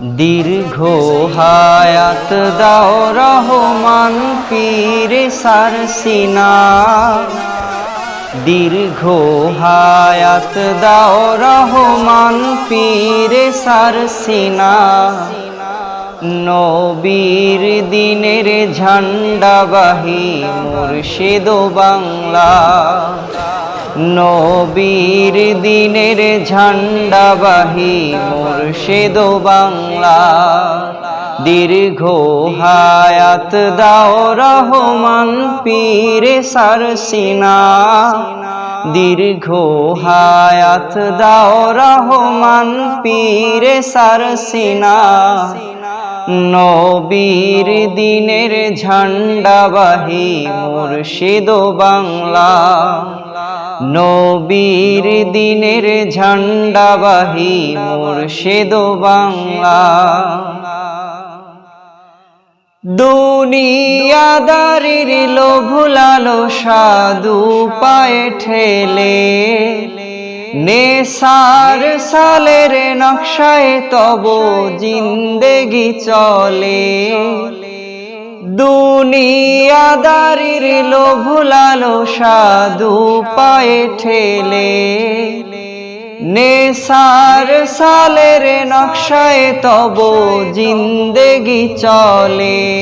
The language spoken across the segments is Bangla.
দীর্ঘ হায়াত দাও রহমান পীর সারসিনা। দীর্ঘ হায়াত দাও রহমান পীর সারসিনা। নবীর দিনের ঝান্ডাবাহী মুর্শিদ বাংলা। নবীর দিনের ঝান্ডাবাহী মুর্শিদ বাংলা। দীর্ঘ হায়াত দাও রহমান পীর সারসিনা দীর্ঘ হায়াত দাও রহমান পীর সারসিনা নবীর দিনের ঝান্ডাবাহী মুর্শিদ বাংলা। নবীর দিনের ঝান্ডাবাহী মুর্শিদ বাংলা। দুনিয়াদারির লোভুলালো সাধু পায়ে ঠেলে। নেশার সালের নকশায় তব জিন্দেগি চলে। দুনিয়াদারির লোভুলালো সাধু পায়ে ঠেলে। নেশার সালের নকশায় তব জিন্দেগি চলে।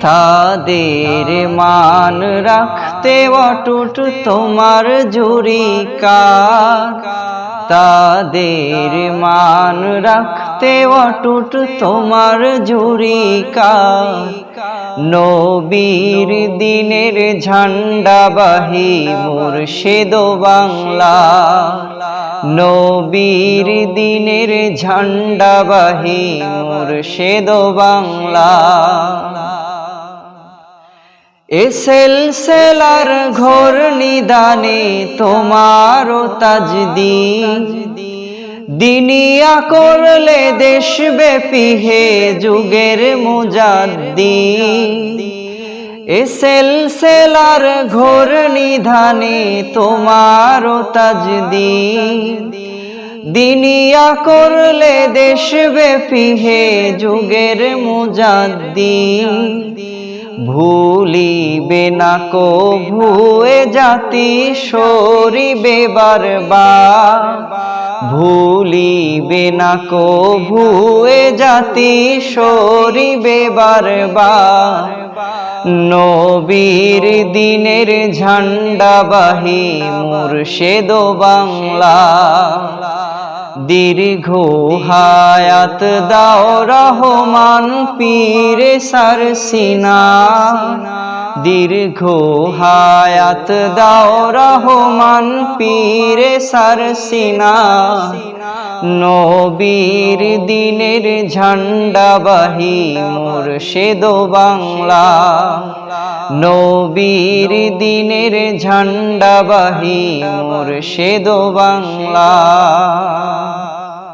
তাদের মান রাখতে অটুট তোমার জুরিকা তাদের মান রাখতে অটুট তোমার জুরিকা নবীর দিনের ঝান্ডা ঝান্ডাবাহী মুর্শিদ বাংলা। নবীর দিনের ঝান্ডা ঝান্ডাবাহী মুর্শিদ বাংলা। এসেল সেলার ঘোর নিদানে তোমারও তাজদি দিনিয়া করলে দেশ ব্যাপী হে যুগের মুজাদ্দি এসেল সেলার ঘোর নিধানে তোমারও তাজদি দিনিয়া করলে দেশ ব্যাপী হে যুগের মুজাদ্দি ভুলিবে না কো ভুয়ে জাতি, সরিবে বারবার। ভুলিবে না কো ভুয়ে জাতি সরিবে বারবার। নবীর দিনের ঝান্ডাবাহী মুর্শেদ বাংলা। দীর্ঘ হায়াত দাও রহমান পীর সারসিনা দীর্ঘ হায়াত দাও রহমান পীর সারসিনা। নবীর দিনের ঝান্ডাবাহী মুর্শিদ বাংলা। নবীর দিনের ঝান্ডাবাহী মুর্শিদ বাংলা।